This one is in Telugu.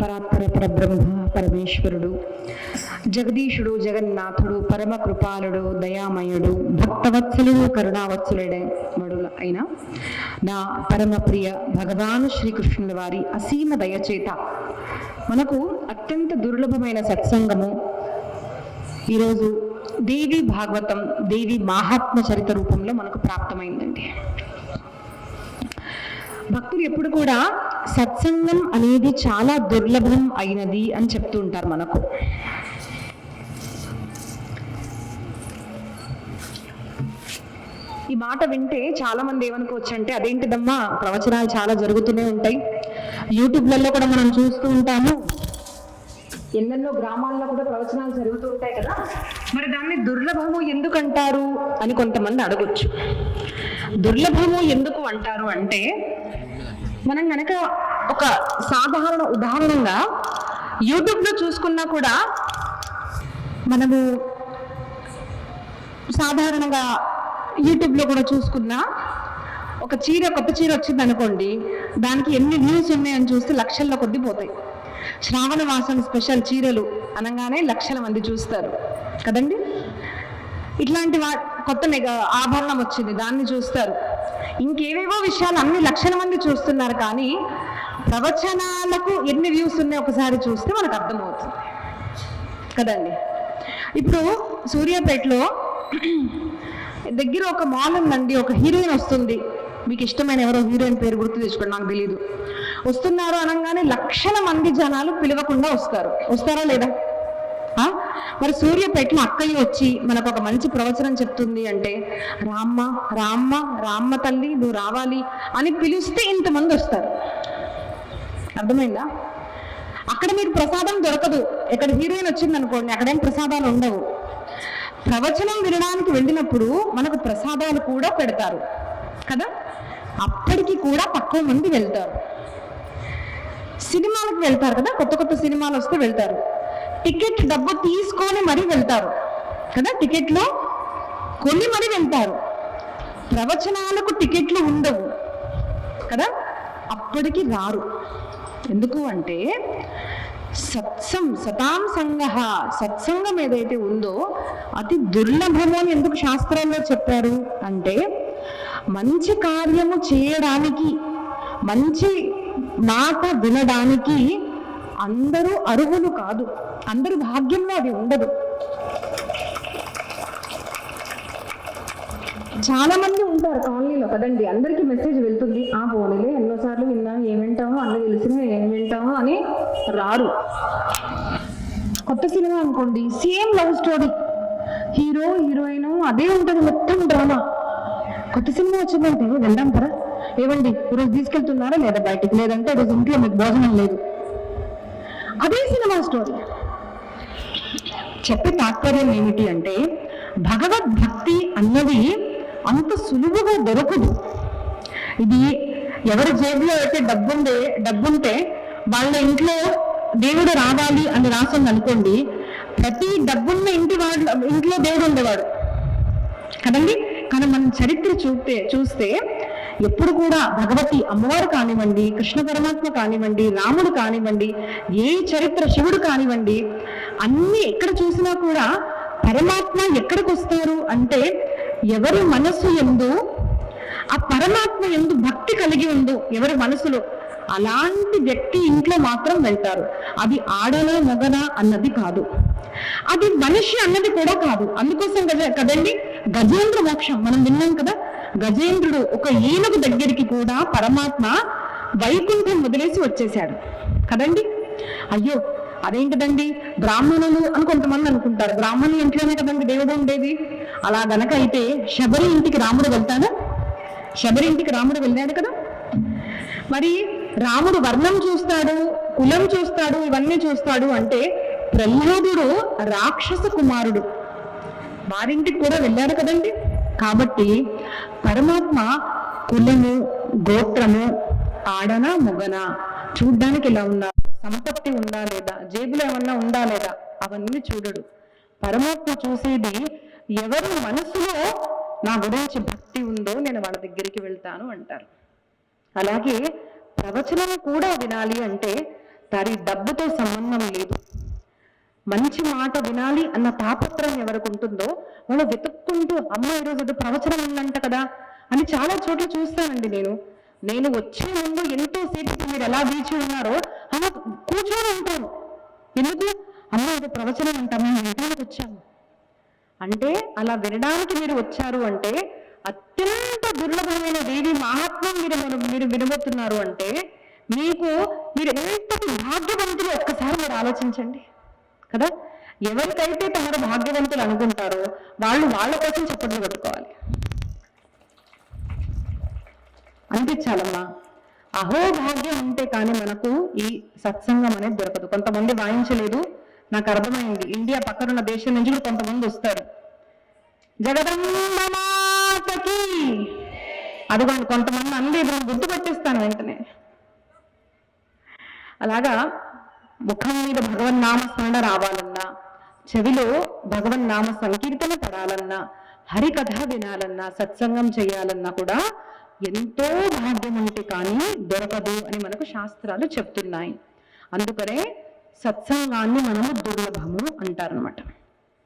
పరాత్పర పరబ్రహ్మ పరమేశ్వరుడు జగదీశుడు జగన్నాథుడు పరమ కృపాలుడు దయామయుడు భక్తవత్సలుడు కరుణావత్సలుడే మడుల అయిన నా పరమ ప్రియ భగవాను శ్రీకృష్ణుల వారి అసీమ దయచేత మనకు అత్యంత దుర్లభమైన సత్సంగము ఈరోజు దేవి భాగవతం దేవి మహాత్మ చరిత రూపంలో మనకు ప్రాప్తమైందండి. భక్తులు ఎప్పుడు కూడా సత్సంగం అనేది చాలా దుర్లభం అయినది అని చెప్తూ ఉంటారు మనకు. ఈ మాట వింటే చాలా మంది ఏమనుకోవచ్చు అంటే అదేంటిదమ్మా ప్రవచనాలు చాలా జరుగుతూనే ఉంటాయి. యూట్యూబ్లలో కూడా మనం చూస్తూ ఉంటాము. ఎన్నెన్నో గ్రామాల్లో కూడా ప్రవచనాలు జరుగుతూ ఉంటాయి కదా. మరి దాన్ని దుర్లభము ఎందుకు అంటారు? అని కొంతమంది అడగొచ్చు. దుర్లభము ఎందుకు అంటారు అంటే మనం గనక ఒక సాధారణ ఉదాహరణగా యూట్యూబ్లో చూసుకున్నా కూడా మనము సాధారణంగా యూట్యూబ్లో కూడా చూసుకున్నా ఒక చీర కొత్త చీర వచ్చింది అనుకోండి దానికి ఎన్ని వ్యూస్ ఉన్నాయని చూస్తే లక్షల్లో కొద్ది పోతాయి. శ్రావణ మాసం స్పెషల్ చీరలు అనగానే లక్షల మంది చూస్తారు. కదండి? ఇట్లాంటి వా కొత్త ఆభరణం వచ్చింది దాన్ని చూస్తారు. ఇంకేవేవో విషయాలు అన్ని లక్షల మంది చూస్తున్నారు కానీ ప్రవచనాలకు ఎన్ని వ్యూస్ ఉన్నాయో ఒకసారి చూస్తే మనకు అర్థమవుతుంది. కదండి? ఇప్పుడు సూర్యాపేటలో దగ్గర ఒక మాల్ ఉందండి ఒక హీరోయిన్ వస్తుంది. మీకు ఇష్టమైన ఎవరో హీరోయిన్ పేరు గుర్తు తెచ్చుకోండి నాకు తెలియదు వస్తున్నారు అనగానే లక్షల మంది జనాలు పిలవకుండా వస్తారు. వస్తారా లేదా? మరి సూర్యపేటలో అక్కయ్య వచ్చి మనకు ఒక మంచి ప్రవచనం చెప్తుంది అంటే రామ్మ రామ్మ రామ్మ తల్లి నువ్వు రావాలి అని పిలిస్తే ఇంతమంది వస్తారు. అర్థమైందా? అక్కడ మీకు ప్రసాదం దొరకదు. ఎక్కడ హీరోయిన్ వచ్చింది అనుకోండి అక్కడేం ప్రసాదాలు ఉండవు. ప్రవచనం వినడానికి వెళ్ళినప్పుడు మనకు ప్రసాదాలు కూడా పెడతారు. కదా? అప్పటికి కూడా తక్కువ మంది వెళ్తారు. సినిమాలకు వెళ్తారు కదా? కొత్త కొత్త సినిమాలు వస్తే వెళ్తారు. టికెట్ డబ్బు తీసుకొని మరీ వెళ్తారు. కదా? టికెట్లో కొని మరీ వెళ్తారు. ప్రవచనాలకు టికెట్లు ఉండవు. కదా? అప్పటికి రారు. ఎందుకు అంటే సత్సం సతాం సంగ సత్సంగం ఏదైతే ఉందో అతి దుర్లభము అని ఎందుకు శాస్త్రాల్లో చెప్పారు? అంటే మంచి కార్యము చేయడానికి మంచి మాట వినడానికి అందరూ అర్హులు కాదు. అందరూ భాగ్యంలో అది ఉండదు. చాలా మంది ఉంటారు కాలనీలో. కదండి అందరికీ మెసేజ్ వెళ్తుంది. ఆ పోనీలే ఎన్నోసార్లు విన్నా ఏం వింటామో అన్న తెలిసిన ఏం వింటామో అని రారు. కొత్త సినిమా అనుకోండి same love story hero heroine అదే ఉంటుంది మొత్తం డ్రామా. కొత్త సినిమా వచ్చిందంటే వెళ్దాం కదా ఏవండి ఈరోజు తీసుకెళ్తున్నారా లేదా బయటికి? లేదంటే ఈరోజు ఇంట్లో మీకు భోజనం లేదు. అదే సినిమా స్టోరీ. చెప్పే తాత్పర్యం ఏమిటి అంటే భగవద్భక్తి అన్నది అంత సులువుగా దొరకదు. ఇది ఎవరి జేబులో అయితే డబ్బుందే డబ్బుంటే వాళ్ళ ఇంట్లో దేవుడు రావాలి అని రాసింది అనుకోండి ప్రతి డబ్బున్న ఇంటి వాళ్ళ ఇంట్లో దేవుడు ఉండేవాడు. కదండి? కానీ మనం చరిత్ర చూస్తే చూస్తే ఎప్పుడు కూడా భగవతి అమ్మవారు కానివ్వండి కృష్ణ పరమాత్మ కానివ్వండి రాముడు కానివ్వండి ఏ చరిత్ర శివుడు కానివ్వండి అన్ని ఎక్కడ చూసినా కూడా పరమాత్మ ఎక్కడికి వస్తారు అంటే ఎవరి మనస్సు ఎందు ఆ పరమాత్మ ఎందు భక్తి కలిగి ఉందో ఎవరి మనసులో. అలాంటి వ్యక్తి ఇంట్లో మాత్రం వెళ్తారు. అది ఆడనా మగనా అన్నది కాదు. అది మనిషి అన్నది కూడా కాదు. అందుకోసం కదా కదండి? గజేంద్ర మోక్షం మనం విన్నాం కదా గజేంద్రుడు ఒక ఏనుగు దగ్గరికి కూడా పరమాత్మ వైకుంఠం వదిలేసి వచ్చేశాడు. కదండి? అయ్యో అదేంటిదండి? బ్రాహ్మణులు అని కొంతమంది అనుకుంటారు. బ్రాహ్మణుల ఇంట్లోనే కదండి దేవుడు ఉండేది. అలా గనక అయితే శబరి ఇంటికి రాముడు వెళ్తాడా? శబరి ఇంటికి రాముడు వెళ్ళాడు కదా? మరి రాముడు వర్ణం చూస్తాడు కులం చూస్తాడు ఇవన్నీ చూస్తాడు అంటే ప్రహ్లాదుడు రాక్షస కుమారుడు. వారింటికి కూడా వెళ్ళాడు కదండి. కాబట్టి పరమాత్మ కులము గోత్రము ఆడనా మొగనా? చూడ్డానికి ఎలా ఉన్నా సంపత్తి ఉందా లేదా? జేబులో ఏమన్నా ఉందా లేదా? అవన్నీ చూడడు. పరమాత్మ చూసేది ఎవరి మనసులో నా గురించి భక్తి ఉందో నేను వాళ్ళ దగ్గరికి వెళ్తాను అంటారు. అలాగే ప్రవచనం కూడా వినాలి అంటే దాని డబ్బుతో సంబంధం లేదు. మంచి మాట వినాలి అన్న తాపత్రయం ఎవరికి ఉంటుందో వాళ్ళు వెతుక్కుంటూ అమ్మ ఈరోజు ఏదో ప్రవచనం ఉందంట కదా అని చాలా చోట్ల చూస్తానండి నేను. నేను వచ్చే ముందు ఎంతో సేపు మీరు ఎలా వేచి ఉన్నారో అలా కూర్చొని ఉంటాను. ఎందుకు? అమ్మ ఇది ప్రవచనం అంటాము మేము వినడానికి వచ్చాము. అంటే అలా వినడానికి మీరు వచ్చారు అంటే అత్యంత దుర్లభమైన దేవి మహాత్మ్యం మీరు మనం- మీరు వినబోతున్నారు అంటే మీకు మీరు ఎంత భాగ్యవంతులు ఒక్కసారి మీరు ఆలోచించండి. కదా? ఎవరికైతే తమరు భాగ్యవంతులు అనుకుంటారో వాళ్ళు వాళ్ళ కోసం చప్పట్లు కొట్టుకోవాలి. అనిపించాలమ్మా. అహో భాగ్యం ఉంటే కానీ మనకు ఈ సత్సంగం అనేది దొరకదు. కొంతమంది వాయించలేదు. నాకు అర్థమైంది. ఇండియా పక్కనున్న దేశం నుంచి కూడా కొంతమంది వస్తారు. జగదంబమాతకి. అదిగోండి కొంతమంది అందరూ గుర్తుపట్టేస్తాను వెంటనే. అలాగా ముఖం మీద భగవన్ నామ రావాలన్నా చెవిలో భగవన్ నామ సంకీర్తన పడాలన్నా హరికథ వినాలన్నా సత్సంగం చేయాలన్నా కూడా ఎంతో భాగ్యం ఉంటే కానీ దొరకదు అని మనకు శాస్త్రాలు చెప్తున్నాయి. అందుకనే సత్సంగాన్ని మనము దుర్లభము అంటారనమాట